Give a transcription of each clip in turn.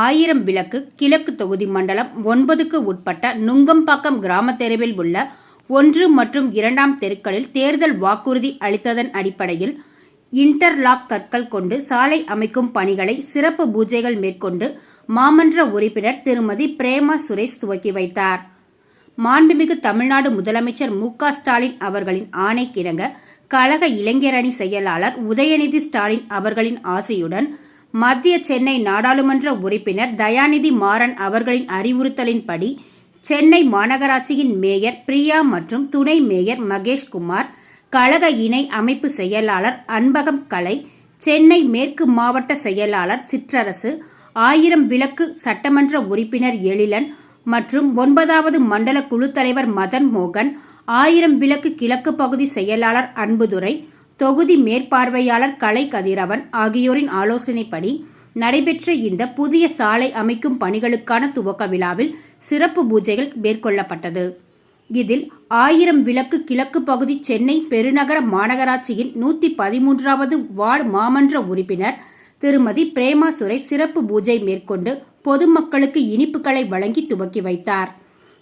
ஆயிரம் விளக்கு கிழக்கு தொகுதி மண்டலம் ஒன்பதுக்கு உட்பட்ட நுங்கம்பாக்கம் கிராம தெருவில் உள்ள ஒன்று மற்றும் இரண்டாம் தெருக்களில் தேர்தல் வாக்குறுதி அளித்ததன் அடிப்படையில் இன்டர்லாக் கற்கள் கொண்டு சாலை அமைக்கும் பணிகளை சிறப்பு பூஜைகள் மேற்கொண்டு மாமன்ற உறுப்பினர் திருமதி பிரேமா சுரேஷ் துவக்கி வைத்தார். மாண்புமிகு தமிழ்நாடு முதலமைச்சர் மு க ஸ்டாலின் அவர்களின் ஆணைக்கிணங்க கழக இளைஞரணி செயலாளர் உதயநிதி ஸ்டாலின் அவர்களின் ஆசையுடன் மத்திய சென்னை நாடாளுமன்ற உறுப்பினர் தயாநிதி மாறன் அவர்களின் அறிவுறுத்தலின்படி சென்னை மாநகராட்சியின் மேயர் பிரியா மற்றும் துணை மேயர் மகேஷ்குமார் கழக இணை அமைப்பு செயலாளர் அன்பகம் கலை சென்னை மேற்கு மாவட்ட செயலாளர் சிற்றரசு ஆயிரம் விளக்கு சட்டமன்ற உறுப்பினர் எழிலன் மற்றும் ஒன்பதாவது மண்டல குழு தலைவர் மதன் மோகன் ஆயிரம் விளக்கு கிழக்கு பகுதி செயலாளர் அன்புதுரை தொகுதி மேற்பார்வையாளர் கலை கதிரவன் ஆகியோரின் ஆலோசனைப்படி நடைபெற்ற இந்த புதிய சாலை அமைக்கும் பணிகளுக்கான துவக்க விழாவில் சிறப்பு பூஜைகள் மேற்கொள்ளப்பட்டது. இதில் ஆயிரம் விளக்கு கிழக்கு பகுதி சென்னை பெருநகர மாநகராட்சியின் நூத்தி பதிமூன்றாவது வார்டு மாமன்ற உறுப்பினர் திருமதி பிரேமா சுரை சிறப்பு பூஜை மேற்கொண்டு பொதுமக்களுக்கு இனிப்புகளை வழங்கி துவக்கி வைத்தார்.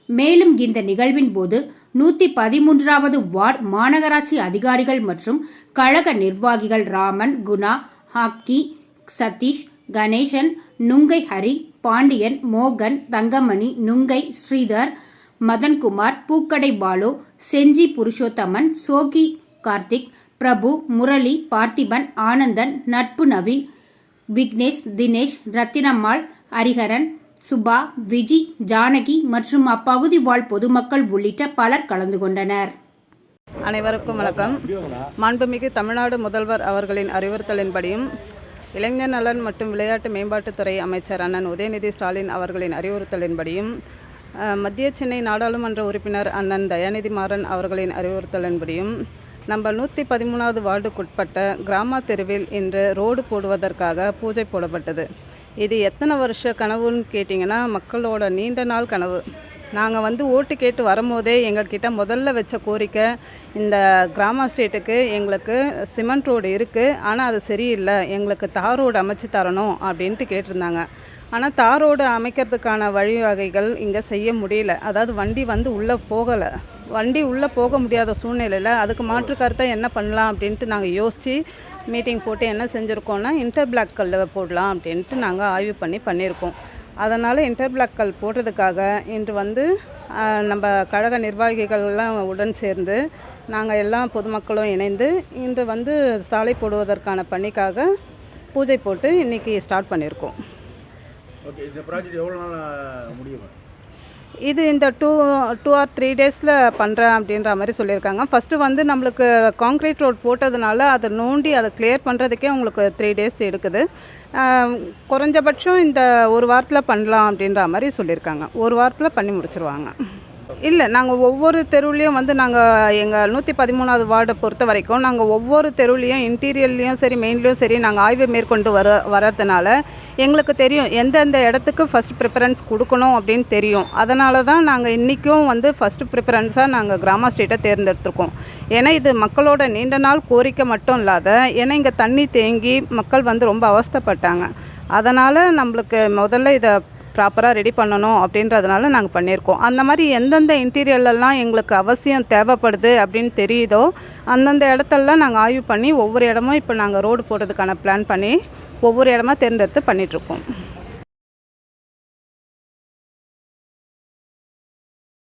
மேலும் இந்த நிகழ்வின் போது நூத்தி பதிமூன்றாவது வார்டு மாநகராட்சி அதிகாரிகள் மற்றும் கழக நிர்வாகிகள் ராமன் குணா ஹாக்கி சதீஷ் கணேசன் நுங்கை ஹரி பாண்டியன் மோகன் தங்கமணி நுங்கை ஸ்ரீதர் மதன்குமார் பூக்கடை பாலு செஞ்சி புருஷோத்தமன் சோகி கார்த்திக் பிரபு முரளி பார்த்திபன் ஆனந்தன் நட்பு நவீன் விக்னேஷ் தினேஷ் ரத்தினம்மாள் ஹரிஹரன் சுபா விஜி ஜானகி மற்றும் அப்பகுதி வாழ் பொதுமக்கள் உள்ளிட்ட பலர் கலந்து கொண்டனர். அனைவருக்கும் வணக்கம். மாண்புமிகு தமிழ்நாடு முதல்வர் அவர்களின் அறிவுறுத்தலின்படியும் இளைஞர் நலன் மற்றும் விளையாட்டு மேம்பாட்டுத்துறை அமைச்சர் அண்ணன் உதயநிதி ஸ்டாலின் அவர்களின் அறிவுறுத்தலின்படியும் மத்திய சென்னை நாடாளுமன்ற உறுப்பினர் அண்ணன் தயாநிதி மாறன் அவர்களின் அறிவுறுத்தலின்படியும் நம்ம நூற்றி பதிமூணாவது வார்டுக்குட்பட்ட கிராம தெருவில் இன்று ரோடு போடுவதற்காக பூஜை போடப்பட்டது. இது எத்தனை வருஷ கனவுன்னு கேட்டிங்கன்னா மக்களோட நீண்ட நாள் கனவு. நாங்கள் வந்து ஓட்டு கேட்டு வரும்போதே எங்கள்கிட்ட முதல்ல வச்ச கோரிக்கை இந்த கிராம ஸ்டேட்டுக்கு எங்களுக்கு சிமெண்ட் ரோடு இருக்குது ஆனால் அது சரியில்லை எங்களுக்கு தார் ரோடு அமைச்சு தரணும் அப்படின்ட்டு கேட்டிருந்தாங்க. ஆனால் தார் ரோடு அமைக்கிறதுக்கான வழிவகைகள் இங்கே செய்ய முடியல. அதாவது வண்டி வந்து உள்ளே போகலை. வண்டி உள்ளே போக முடியாத சூழ்நிலையில் அதுக்கு மாற்று கருத்தை என்ன பண்ணலாம் அப்படின்ட்டு நாங்கள் யோசித்து மீட்டிங் போட்டு என்ன செஞ்சுருக்கோன்னா இன்டர் பிளாக் கல் போடலாம் அப்படின்ட்டு நாங்கள் ஆய்வு பண்ணி பண்ணியிருக்கோம். அதனால் இன்டர் பிளாக் கல் போடுறதுக்காக இன்று வந்து நம்ம கழக நிர்வாகிகள்லாம் உடன் சேர்ந்து நாங்கள் எல்லா பொதுமக்களும் இணைந்து இன்று வந்து சாலை போடுவதற்கான பணிக்காக பூஜை போட்டு இன்றைக்கி ஸ்டார்ட் பண்ணியிருக்கோம். ஓகே இந்த ப்ராஜெக்ட் எவ்வளோ நாள் முடியும்? இது இந்த டூ டூ ஆர் த்ரீ டேஸில் பண்ணுறேன் அப்படின்ற மாதிரி சொல்லியிருக்காங்க. ஃபஸ்ட்டு வந்து நம்மளுக்கு காங்க்ரீட் ரோட் போட்டதுனால அதை நோண்டி அதை கிளியர் பண்ணுறதுக்கே உங்களுக்கு த்ரீ டேஸ் எடுக்குது. குறைஞ்சபட்சம் இந்த ஒரு வாரத்தில் பண்ணலாம் அப்படின்ற மாதிரி சொல்லியிருக்காங்க. ஒரு வாரத்தில் பண்ணி முடிச்சிருவாங்க. இல்லை நாங்கள் ஒவ்வொரு தெருவுலேயும் வந்து நாங்கள் எங்கள் நூற்றி பதிமூணாவது வார்டை பொறுத்த வரைக்கும் நாங்கள் ஒவ்வொரு தெருவுலேயும் இன்டீரியர்லேயும் சரி மெயின்லேயும் சரி நாங்கள் ஆய்வு மேற்கொண்டு வர வர்றதுனால எங்களுக்கு தெரியும் எந்தெந்த இடத்துக்கு ஃபஸ்ட் ப்ரிஃபரன்ஸ் கொடுக்கணும் அப்படின்னு தெரியும். அதனால தான் நாங்கள் இன்றைக்கும் வந்து ஃபஸ்ட்டு ப்ரிஃபரன்ஸாக நாங்கள் கிராம ஸ்ட்ரீட்டை தேர்ந்தெடுத்திருக்கோம். ஏன்னா இது மக்களோட நீண்ட நாள் கோரிக்கை மட்டும் இல்லாத ஏன்னா இங்கே தண்ணி தேங்கி மக்கள் வந்து ரொம்ப அவஸ்தைப்பட்டாங்க. அதனால் நம்மளுக்கு முதல்ல இதை ப்ராப்பராக ரெடி பண்ணணும் அப்படின்றதுனால நாங்கள் பண்ணியிருக்கோம். அந்த மாதிரி எந்தெந்த இன்டீரியர்லலாம் எங்களுக்கு அவசியம் தேவைப்படுது அப்படின்னு தெரியுதோ அந்தந்த இடத்தெல்லாம் நாங்கள் ஆய்வு பண்ணி ஒவ்வொரு இடமும் இப்போ நாங்கள் ரோடு போடுறதுக்கான பிளான் பண்ணி ஒவ்வொரு இடமா தேர்ந்தெடுத்து பண்ணிகிட்ருக்கோம்